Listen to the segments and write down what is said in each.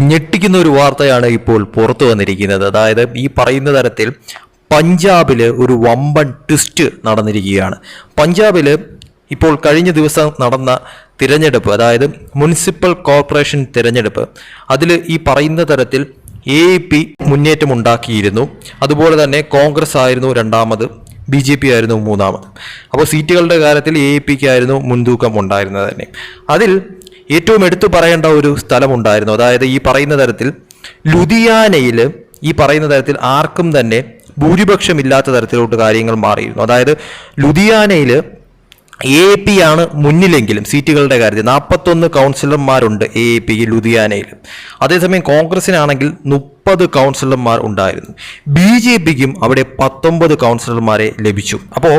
ഞെട്ടിക്കുന്ന ഒരു വാർത്തയാണ് ഇപ്പോൾ പുറത്തു വന്നിരിക്കുന്നത്. അതായത് ഈ പറയുന്ന തരത്തിൽ പഞ്ചാബിൽ ഒരു വമ്പൻ ട്വിസ്റ്റ് നടന്നിരിക്കുകയാണ്. പഞ്ചാബിൽ ഇപ്പോൾ കഴിഞ്ഞ ദിവസം നടന്ന തിരഞ്ഞെടുപ്പ് അതായത് മുനിസിപ്പൽ കോർപ്പറേഷൻ തിരഞ്ഞെടുപ്പ് അതിൽ ഈ പറയുന്ന തരത്തിൽ എ പി മുന്നേറ്റം ഉണ്ടാക്കിയിരുന്നു. അതുപോലെ തന്നെ കോൺഗ്രസ് ആയിരുന്നു രണ്ടാമത് ബി ജെ പി ആയിരുന്നു മൂന്നാമത്. അപ്പോൾ സീറ്റുകളുടെ കാര്യത്തിൽ എ പിക്ക് ആയിരുന്നു മുൻതൂക്കം ഉണ്ടായിരുന്നത് തന്നെ. അതിൽ ഏറ്റവും എടുത്തു പറയേണ്ട ഒരു സ്ഥലമുണ്ടായിരുന്നു. അതായത് ഈ പറയുന്ന തരത്തിൽ ലുധിയാനയിൽ ഈ പറയുന്ന തരത്തിൽ ആർക്കും തന്നെ ഭൂരിപക്ഷമില്ലാത്ത തരത്തിലോട്ട് കാര്യങ്ങൾ മാറിയിരുന്നു. അതായത് ലുധിയാനയിൽ എ പി ആണ് മുന്നിലെങ്കിലും സീറ്റുകളുടെ കാര്യത്തിൽ നാൽപ്പത്തൊന്ന് കൗൺസിലർമാരുണ്ട് എ പി ലുധിയാനയിൽ അതേസമയം കോൺഗ്രസിനാണെങ്കിൽ മുപ്പത് കൗൺസിലർമാർ ഉണ്ടായിരുന്നു. ബി ജെ പിക്കും അവിടെ പത്തൊമ്പത് കൗൺസിലർമാരെ ലഭിച്ചു. അപ്പോൾ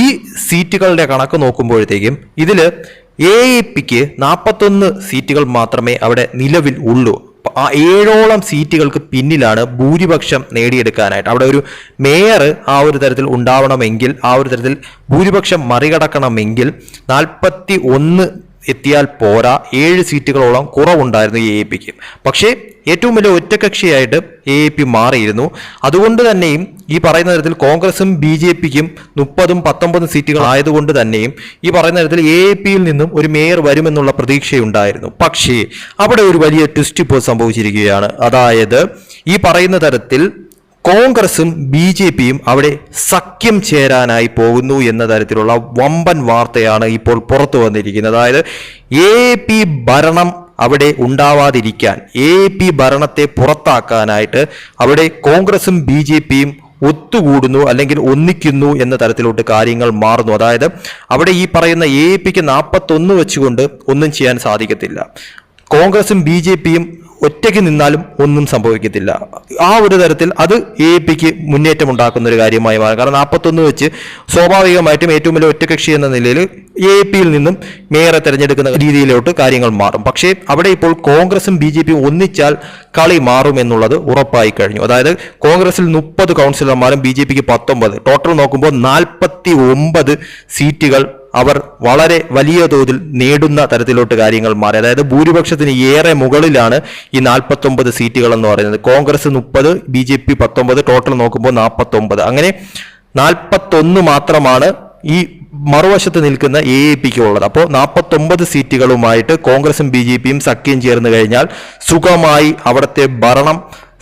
ഈ സീറ്റുകളുടെ കണക്ക് നോക്കുമ്പോഴത്തേക്കും ഇതിൽ എ പിക്ക് നാൽപ്പത്തൊന്ന് സീറ്റുകൾ മാത്രമേ അവിടെ നിലവിൽ ഉള്ളൂ. ആ ഏഴോളം സീറ്റുകൾക്ക് പിന്നിലാണ് ഭൂരിപക്ഷം നേടിയെടുക്കാനായിട്ട്. അവിടെ ഒരു മേയർ ആ ഒരു തരത്തിൽ ഉണ്ടാവണമെങ്കിൽ ആ ഒരു തരത്തിൽ ഭൂരിപക്ഷം മറികടക്കണമെങ്കിൽ നാൽപ്പത്തി ഒന്ന് എത്തിയാൽ പോരാ. ഏഴ് സീറ്റുകളോളം കുറവുണ്ടായിരുന്നു എ പിക്ക് പക്ഷേ ഏറ്റവും വലിയ ഒറ്റകക്ഷിയായിട്ട് എ പി മാറിയിരുന്നു. അതുകൊണ്ട് തന്നെയും ഈ പറയുന്ന തരത്തിൽ കോൺഗ്രസും ബി ജെ പിക്കും മുപ്പതും പത്തൊമ്പതും സീറ്റുകൾ ആയതുകൊണ്ട് തന്നെയും ഈ പറയുന്ന തരത്തിൽ എ പിയിൽ നിന്നും ഒരു മേയർ വരുമെന്നുള്ള പ്രതീക്ഷയുണ്ടായിരുന്നു. പക്ഷേ അവിടെ ഒരു വലിയ ട്വിസ്റ്റ് ഇപ്പോൾ സംഭവിച്ചിരിക്കുകയാണ്. അതായത് ഈ പറയുന്ന തരത്തിൽ കോൺഗ്രസും ബി ജെ പിയും അവിടെ സഖ്യം ചേരാനായി പോകുന്നു എന്ന തരത്തിലുള്ള വമ്പൻ വാർത്തയാണ് ഇപ്പോൾ പുറത്തു വന്നിരിക്കുന്നത്. അതായത് എ പി ഭരണം അവിടെ ഉണ്ടാവാതിരിക്കാൻ എ പി ഭരണത്തെ പുറത്താക്കാനായിട്ട് അവിടെ കോൺഗ്രസും ബി ജെ പിയും ഒത്തുകൂടുന്നു അല്ലെങ്കിൽ ഒന്നിക്കുന്നു എന്ന തരത്തിലോട്ട് കാര്യങ്ങൾ മാറുന്നു. അതായത് അവിടെ ഈ പറയുന്ന എ പിക്ക് നാൽപ്പത്തൊന്ന് വെച്ചുകൊണ്ട് ഒന്നും ചെയ്യാൻ സാധിക്കത്തില്ല. കോൺഗ്രസും ബി ജെ പിയും ഒറ്റയ്ക്ക് നിന്നാലും ഒന്നും സംഭവിക്കത്തില്ല. ആ ഒരു തരത്തിൽ അത് എ പിക്ക് മുന്നേറ്റം ഉണ്ടാക്കുന്ന ഒരു കാര്യമായി മാറും. കാരണം നാൽപ്പത്തൊന്ന് വെച്ച് സ്വാഭാവികമായിട്ടും ഏറ്റവും വലിയ ഒറ്റകക്ഷി എന്ന നിലയിൽ എ പിയിൽ നിന്നും മേയറെ തിരഞ്ഞെടുക്കുന്ന രീതിയിലോട്ട് കാര്യങ്ങൾ മാറും. പക്ഷേ അവിടെ ഇപ്പോൾ കോൺഗ്രസും ബി ജെ ഒന്നിച്ചാൽ കളി മാറും എന്നുള്ളത് ഉറപ്പായി കഴിഞ്ഞു. അതായത് കോൺഗ്രസിൽ മുപ്പത് കൗൺസിലർമാരും ബി ജെ പിക്ക് പത്തൊമ്പത്. ടോട്ടൽ നോക്കുമ്പോൾ നാൽപ്പത്തി ഒമ്പത് സീറ്റുകൾ അവർ വളരെ വലിയ തോതിൽ നേടുന്ന തരത്തിലോട്ട് കാര്യങ്ങൾ മാറി. അതായത് ഭൂരിപക്ഷത്തിന് ഏറെ മുകളിലാണ് ഈ നാൽപ്പത്തൊമ്പത് സീറ്റുകൾ എന്ന് പറയുന്നത്. കോൺഗ്രസ് മുപ്പത് ബി ജെ പി പത്തൊമ്പത് ടോട്ടൽ നോക്കുമ്പോൾ നാൽപ്പത്തൊമ്പത്. അങ്ങനെ നാൽപ്പത്തൊന്ന് മാത്രമാണ് ഈ മറുവശത്ത് നിൽക്കുന്ന എ എ പിക്ക് ഉള്ളത് അപ്പോൾ നാൽപ്പത്തൊമ്പത് സീറ്റുകളുമായിട്ട് കോൺഗ്രസും ബി ജെ പിയും സഖ്യം ചേർന്ന് കഴിഞ്ഞാൽ സുഖമായി അവിടുത്തെ ഭരണം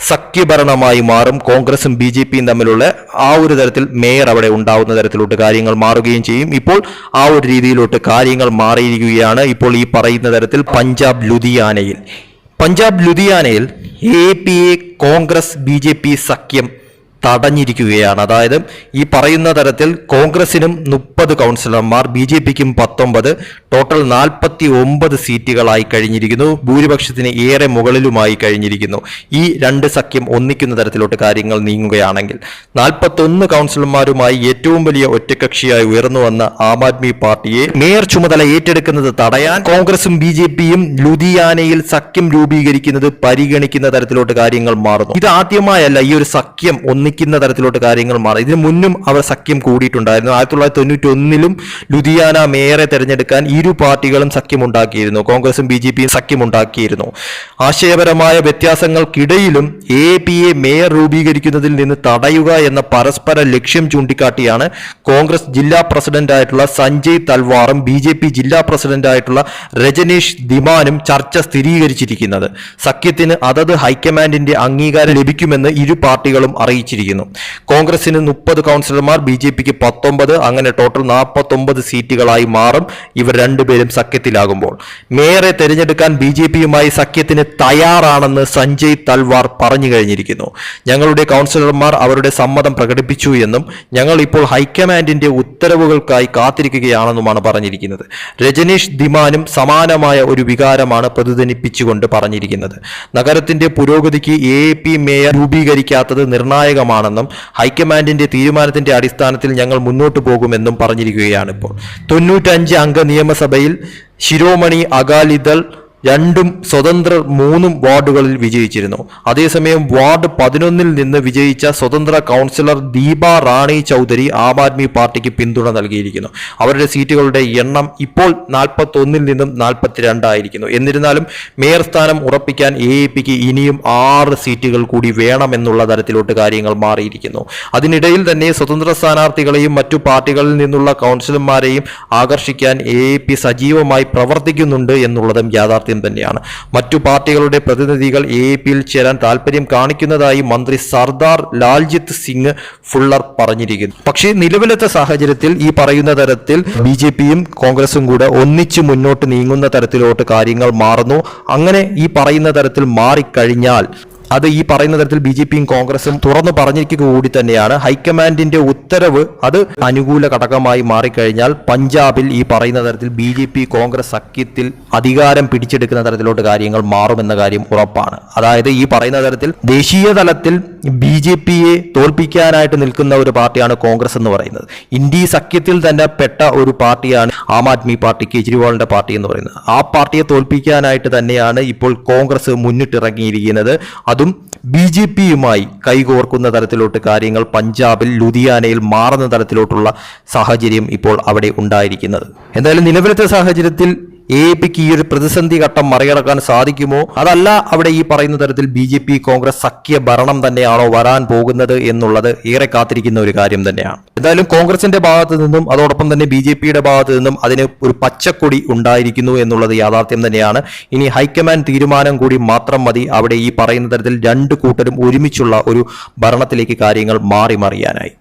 സഖ്യഭരണമായി മാറും. കോൺഗ്രസും ബി ജെ പിയും തമ്മിലുള്ള ആ ഒരു തരത്തിൽ മേയർ അവിടെ ഉണ്ടാവുന്ന തരത്തിലോട്ട് കാര്യങ്ങൾ മാറുകയും ചെയ്യും. ഇപ്പോൾ ആ ഒരു രീതിയിലോട്ട് കാര്യങ്ങൾ മാറിയിരിക്കുകയാണ്. ഇപ്പോൾ ഈ പറയുന്ന തരത്തിൽ പഞ്ചാബ് ലുധിയാനയിൽ. Punjab ലുധിയാനയിൽ A P A Congress B J P സഖ്യം തടഞ്ഞിരിക്കുകയാണ്. അതായത് ഈ പറയുന്ന തരത്തിൽ കോൺഗ്രസിനും മുപ്പത് കൗൺസിലർമാർ ബി ജെ പിക്കും പത്തൊമ്പത് ടോട്ടൽ നാൽപ്പത്തി ഒമ്പത് സീറ്റുകളായി കഴിഞ്ഞിരിക്കുന്നു. ഭൂരിപക്ഷത്തിന് ഏറെ മുകളിലുമായി കഴിഞ്ഞിരിക്കുന്നു. ഈ രണ്ട് സഖ്യം ഒന്നിക്കുന്ന തരത്തിലോട്ട് കാര്യങ്ങൾ നീങ്ങുകയാണെങ്കിൽ നാൽപ്പത്തൊന്ന് കൗൺസിലർമാരുമായി ഏറ്റവും വലിയ ഒറ്റകക്ഷിയായി ഉയർന്നു വന്ന ആം ആദ്മി പാർട്ടിയെ മേയർ ചുമതല ഏറ്റെടുക്കുന്നത് തടയാൻ കോൺഗ്രസും ബി ജെ പിയും ലുധിയാനയിൽ സഖ്യം രൂപീകരിക്കുന്നത് പരിഗണിക്കുന്ന തരത്തിലോട്ട് കാര്യങ്ങൾ മാറുന്നു. ഇത് ആദ്യമായല്ല ഈ ഒരു സഖ്യം ഒന്നിക്കുന്ന തരത്തിലോട്ട് കാര്യങ്ങൾ മാറും ഇതിനു മുന്നും അവർ സഖ്യം കൂടിയിട്ടുണ്ടായിരുന്നു. ആയിരത്തി തൊള്ളായിരത്തി തൊണ്ണൂറ്റി ഒന്നിലും ലുധിയാന മേയറെ തെരഞ്ഞെടുക്കാൻ ഇരു പാർട്ടികളും സഖ്യമുണ്ടാക്കിയിരുന്നു. കോൺഗ്രസും ബി ജെ പിയും സഖ്യമുണ്ടാക്കിയിരുന്നു. ആശയപരമായ വ്യത്യാസങ്ങൾക്കിടയിലും എ പി എ മേയർ രൂപീകരിക്കുന്നതിൽ നിന്ന് തടയുക എന്ന പരസ്പര ലക്ഷ്യം ചൂണ്ടിക്കാട്ടിയാണ് കോൺഗ്രസ് ജില്ലാ പ്രസിഡന്റായിട്ടുള്ള സഞ്ജയ് തൽവാറും ബി ജെ പി ജില്ലാ പ്രസിഡന്റായിട്ടുള്ള രജനീഷ് ദിമാനും ചർച്ച സ്ഥിരീകരിച്ചിരിക്കുന്നത്. സഖ്യത്തിന് അതത് ഹൈക്കമാൻഡിന്റെ അംഗീകാരം ലഭിക്കുമെന്ന് ഇരു പാർട്ടികളും അറിയിച്ചിരിക്കുന്നു. കോൺഗ്രസിന് മുപ്പത് കൗൺസിലർമാർ ബി ജെ പിക്ക് പത്തൊമ്പത് അങ്ങനെ ടോട്ടൽ നാൽപ്പത്തൊമ്പത് സീറ്റുകളായി മാറും. ഇവർ രണ്ടുപേരും സഖ്യത്തിലാകുമ്പോൾ. മേയറെ തെരഞ്ഞെടുക്കാൻ ബി ജെ പിയുമായി സഖ്യത്തിന് തയ്യാറാണെന്ന് സഞ്ജയ് തൽവാർ പറഞ്ഞു കഴിഞ്ഞിരിക്കുന്നു. ഞങ്ങളുടെ കൗൺസിലർമാർ അവരുടെ സമ്മതം പ്രകടിപ്പിച്ചു എന്നും ഞങ്ങൾ ഇപ്പോൾ ഹൈക്കമാൻഡിന്റെ ഉത്തരവുകൾക്കായി കാത്തിരിക്കുകയാണെന്നുമാണ് പറഞ്ഞിരിക്കുന്നത്. രജനീഷ് ദിമാനും സമാനമായ ഒരു വികാരമാണ് പ്രതിധ്വനിപ്പിച്ചുകൊണ്ട് പറഞ്ഞിരിക്കുന്നത്. നഗരത്തിന്റെ പുരോഗതിക്ക് എ പി മേയർ രൂപീകരിക്കാത്തത് നിർണായകമാണെന്നും ഹൈക്കമാൻഡിന്റെ തീരുമാനത്തിന്റെ അടിസ്ഥാനത്തിൽ ഞങ്ങൾ മുന്നോട്ടു പോകുമെന്നും പറഞ്ഞിരിക്കുകയാണ് ഇപ്പോൾ. തൊണ്ണൂറ്റഞ്ച് അംഗ നിയമസഭയിൽ ശിരോമണി അകാലിദൾ രണ്ടും സ്വതന്ത്രർ മൂന്നും വാർഡുകളിൽ വിജയിച്ചിരുന്നു. അതേസമയം വാർഡ് പതിനൊന്നിൽ നിന്ന് വിജയിച്ച സ്വതന്ത്ര കൗൺസിലർ ദീപ റാണി ചൗധരി ആം ആദ്മി പാർട്ടിക്ക് പിന്തുണ നൽകിയിരിക്കുന്നു. അവരുടെ സീറ്റുകളുടെ എണ്ണം ഇപ്പോൾ നാൽപ്പത്തി ഒന്നിൽ നിന്നും നാൽപ്പത്തിരണ്ടായിരിക്കുന്നു. എന്നിരുന്നാലും മേയർ സ്ഥാനം ഉറപ്പിക്കാൻ എ എ പിക്ക് ഇനിയും ആറ് സീറ്റുകൾ കൂടി വേണമെന്നുള്ള തരത്തിലോട്ട് കാര്യങ്ങൾ മാറിയിരിക്കുന്നു. അതിനിടയിൽ തന്നെ സ്വതന്ത്ര സ്ഥാനാർത്ഥികളെയും മറ്റു പാർട്ടികളിൽ നിന്നുള്ള കൗൺസിലർമാരെയും ആകർഷിക്കാൻ എ സജീവമായി പ്രവർത്തിക്കുന്നുണ്ട് എന്നുള്ളതും യാഥാർത്ഥ്യം തന്നെയാണ്. മറ്റു പാർട്ടികളുടെ പ്രതിനിധികൾ എ പിയിൽ ചേരാൻ താല്പര്യം കാണിക്കുന്നതായി മന്ത്രി സർദാർ ലാൽജിത്ത് സിംഗ് ഫുള്ളർ പറഞ്ഞിരിക്കുന്നു. പക്ഷേ നിലവിലത്തെ സാഹചര്യത്തിൽ ഈ പറയുന്ന തരത്തിൽ ബി ജെ പിയും കോൺഗ്രസും കൂടെ ഒന്നിച്ച് മുന്നോട്ട് നീങ്ങുന്ന തരത്തിലോട്ട് കാര്യങ്ങൾ മാറുന്നു. അങ്ങനെ ഈ പറയുന്ന തരത്തിൽ മാറിക്കഴിഞ്ഞാൽ അത് ഈ പറയുന്ന തരത്തിൽ ബി ജെ പിയും കോൺഗ്രസും തുറന്നു പറഞ്ഞിരിക്കുക കൂടി തന്നെയാണ്. ഹൈക്കമാൻഡിന്റെ ഉത്തരവ് അത് അനുകൂല ഘടകമായി മാറിക്കഴിഞ്ഞാൽ പഞ്ചാബിൽ ഈ പറയുന്ന തരത്തിൽ ബി ജെ പി കോൺഗ്രസ് സഖ്യത്തിൽ അധികാരം പിടിച്ചെടുക്കുന്ന തരത്തിലോട്ട് കാര്യങ്ങൾ മാറുമെന്ന കാര്യം ഉറപ്പാണ്. അതായത് ഈ പറയുന്ന തരത്തിൽ ദേശീയ തലത്തിൽ ബി ജെ പിയെ തോൽപ്പിക്കാനായിട്ട് നിൽക്കുന്ന ഒരു പാർട്ടിയാണ് കോൺഗ്രസ് എന്ന് പറയുന്നത്. ഇന്ത്യ സഖ്യത്തിൽ തന്നെ പെട്ട ഒരു പാർട്ടിയാണ് ആം ആദ്മി പാർട്ടി കെജ്രിവാളിന്റെ പാർട്ടി എന്ന് പറയുന്നത്. ആ പാർട്ടിയെ തോൽപ്പിക്കാനായിട്ട് തന്നെയാണ് ഇപ്പോൾ കോൺഗ്രസ് മുന്നിട്ടിറങ്ങിയിരിക്കുന്നത്. അതും ബി ജെ പിയുമായി കൈകോർക്കുന്ന തരത്തിലോട്ട് കാര്യങ്ങൾ പഞ്ചാബിൽ ലുധിയാനയിൽ മാറുന്ന തരത്തിലോട്ടുള്ള സാഹചര്യം ഇപ്പോൾ അവിടെ ഉണ്ടായിരിക്കുന്നത്. എന്തായാലും നിലവിലത്തെ സാഹചര്യത്തിൽ എ പിക്ക് ഈ ഒരു പ്രതിസന്ധി ഘട്ടം മറികടക്കാൻ സാധിക്കുമോ? അതല്ല അവിടെ ഈ പറയുന്ന തരത്തിൽ ബി ജെ പി കോൺഗ്രസ് സഖ്യ ഭരണം തന്നെയാണോ വരാൻ പോകുന്നത് എന്നുള്ളത് ഏറെ കാത്തിരിക്കുന്ന ഒരു കാര്യം തന്നെയാണ്. എന്തായാലും കോൺഗ്രസിന്റെ ഭാഗത്തു നിന്നും അതോടൊപ്പം തന്നെ ബി ജെ പിയുടെ ഭാഗത്ത് നിന്നും അതിന് ഒരു പച്ചക്കൊടി ഉണ്ടായിരിക്കുന്നു എന്നുള്ളത് യാഥാർത്ഥ്യം തന്നെയാണ്. ഇനി ഹൈക്കമാൻഡ് തീരുമാനം കൂടി മാത്രം മതി അവിടെ ഈ പറയുന്ന തരത്തിൽ രണ്ട് കൂട്ടരും ഒരുമിച്ചുള്ള ഒരു ഭരണത്തിലേക്ക് കാര്യങ്ങൾ മാറി മറിയാനായി.